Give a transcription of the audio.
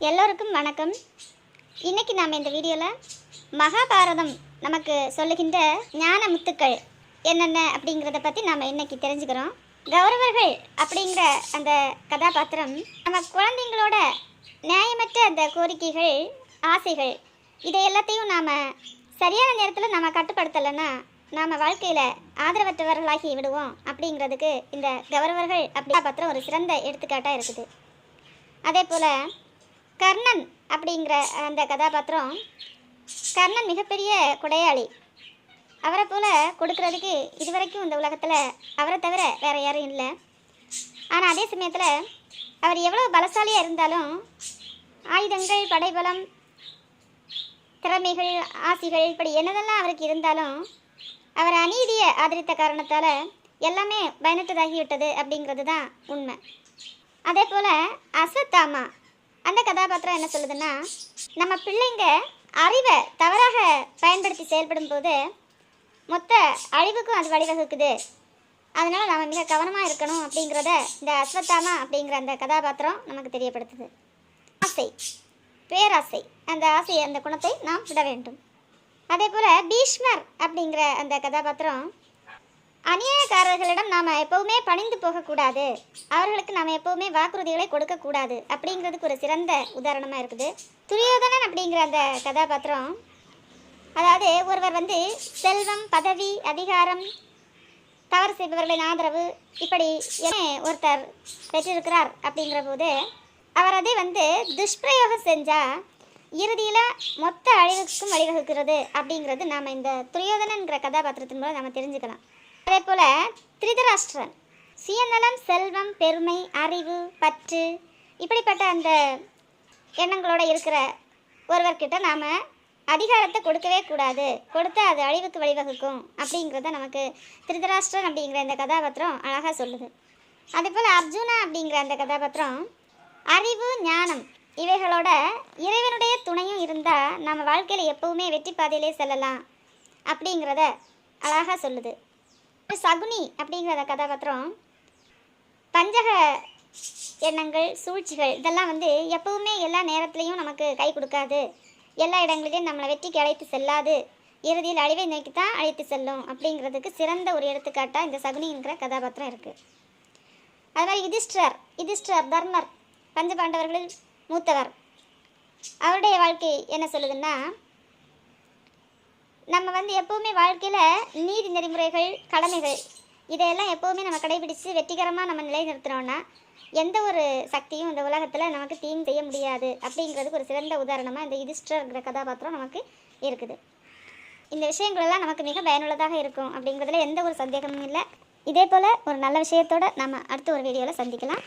எல்லோருக்கும் வணக்கம். இன்னைக்கு நாம் இந்த வீடியோவில் மகாபாரதம் நமக்கு சொல்லுகின்ற ஞான முத்துக்கள் என்னென்ன அப்படிங்கிறத பற்றி நாம் இன்னைக்கு தெரிஞ்சுக்கிறோம். கௌரவர்கள் அப்படிங்கிற அந்த கதாபாத்திரம் நம்ம குழந்தைங்களோட நியாயமற்ற அந்த கோரிக்கைகள் ஆசைகள் இதை எல்லாத்தையும் நாம் சரியான நேரத்தில் நம்ம கட்டுப்படுத்தலைன்னா நாம் வாழ்க்கையில் ஆதரவற்றவர்களாகி விடுவோம் அப்படிங்கிறதுக்கு இந்த கௌரவர்கள் அப்படி பாத்திரம் ஒரு சிறந்த எடுத்துக்காட்டாக இருக்குது. அதே போல் அப்படிங்கிற அந்த கதாபாத்திரம் கர்ணன் மிகப்பெரிய கொடையாளி. அவரை போல் கொடுக்கறதுக்கு இதுவரைக்கும் இந்த உலகத்தில் அவரை தவிர வேறு யாரும் இல்லை. ஆனால் அதே சமயத்தில் அவர் எவ்வளோ பலசாலியாக இருந்தாலும் ஆயுதங்கள் படைபலம் திறமைகள் ஆசிகள் இப்படி என்னதெல்லாம் அவருக்கு இருந்தாலும் அவர் அநீதியை ஆதரித்த காரணத்தால் எல்லாமே பயனற்றதாகிவிட்டது அப்படிங்கிறது தான் உண்மை. அதே போல் அசத்தாமா அந்த கதாபாத்திரம் என்ன சொல்லுதுன்னா நம்ம பிள்ளைங்க அறிவை தவறாக பயன்படுத்தி செயல்படும் போது மொத்த அழிவுக்கும் அது வழிவகுக்குது. அதனால் நம்ம மிக கவனமாக இருக்கணும் அப்படிங்கிறத இந்த அஸ்வத்தாமா அப்படிங்கிற அந்த கதாபாத்திரம் நமக்கு தெரியப்படுத்துது. ஆசை பேராசை அந்த ஆசை அந்த குணத்தை நாம் விட வேண்டும். அதே போல் பீஷ்மர் அப்படிங்கிற அந்த கதாபாத்திரம் அநியாயக்காரர்களிடம் நாம் எப்பவுமே பணிந்து போகக்கூடாது. அவர்களுக்கு நாம் எப்பவுமே வாக்குறுதிகளை கொடுக்கக்கூடாது அப்படிங்கிறதுக்கு ஒரு சிறந்த உதாரணமாக இருக்குது. துரியோதனன் அப்படிங்கிற அந்த கதாபாத்திரம். அதாவது ஒருவர் வந்து செல்வம் பதவி அதிகாரம் தவறு செய்பவர்களின் ஆதரவு இப்படி என ஒருத்தர் பெற்றிருக்கிறார் அப்படிங்கிற போது அவர் அதை வந்து துஷ்பிரயோகம் செஞ்சால் இறுதியில் மொத்த அழிவுக்கும் வழிவகுக்கிறது அப்படிங்கிறது நாம் இந்த துரியோதனன்கிற கதாபாத்திரத்தின் மூலம் நம்ம தெரிஞ்சுக்கலாம். அதே போல் திருதராஷ்டிரன். சுயநலம் செல்வம் பெருமை அறிவு பற்று இப்படிப்பட்ட அந்த எண்ணங்களோட இருக்கிற ஒருவர்கிட்ட நாம் அதிகாரத்தை கொடுக்கவே கூடாது. கொடுத்து அது அழிவுக்கு வழிவகுக்கும் அப்படிங்கிறத நமக்கு திருதராஷ்டிரன் அப்படிங்கிற இந்த கதாபாத்திரம் அழகாக சொல்லுது. அதே போல் அர்ஜுனா அப்படிங்கிற அந்த கதாபாத்திரம் அறிவு ஞானம் இவைகளோட இறைவனுடைய துணையும் இருந்தால் நம்ம வாழ்க்கையில் எப்பவுமே வெற்றி பாதையிலே செல்லலாம் அப்படிங்கிறத அழகாக சொல்லுது. சகுனி அப்படிங்கிற கதாபாத்திரம். பஞ்சக எண்ணங்கள் சூழ்ச்சிகள் இதெல்லாம் வந்து எப்பவுமே எல்லா நேரத்துலையும் நமக்கு கை கொடுக்காது. எல்லா இடங்களிலையும் நம்மளை வெற்றிக்கு அழைத்து செல்லாது. இறுதியில் அழிவை நோக்கி தான் அழைத்து செல்லும் அப்படிங்கிறதுக்கு சிறந்த ஒரு எடுத்துக்காட்டாக இந்த சகுனிங்கிற கதாபாத்திரம் இருக்குது அது மாதிரி யுதிஷ்டர் யுதிஷ்டர் தர்மர் பஞ்சபாண்டவர்களில் மூத்தவர். அவருடைய வாழ்க்கை என்ன சொல்லுதுன்னா வந்து எப்போவுமே வாழ்க்கையில் நீதி நெறிமுறைகள் கடமைகள் இதையெல்லாம் எப்போவுமே நம்ம கடைபிடித்து வெற்றிகரமாக நம்ம நிலைநிறுத்தினோன்னா எந்த ஒரு சக்தியும் இந்த உலகத்தில் நமக்கு தீங்கு செய்ய முடியாது அப்படிங்கிறதுக்கு ஒரு சிறந்த உதாரணமாக இந்த யுதிஷ்டர்ங்கிற கதாபாத்திரம் நமக்கு இருக்குது. இந்த விஷயங்களெல்லாம் நமக்கு மிக பயனுள்ளதாக இருக்கும் அப்படிங்கிறதுல எந்த ஒரு சந்தேகமும் இல்லை. இதே போல் ஒரு நல்ல விஷயத்தோட நம்ம அடுத்த ஒரு வீடியோவில் சந்திக்கலாம்.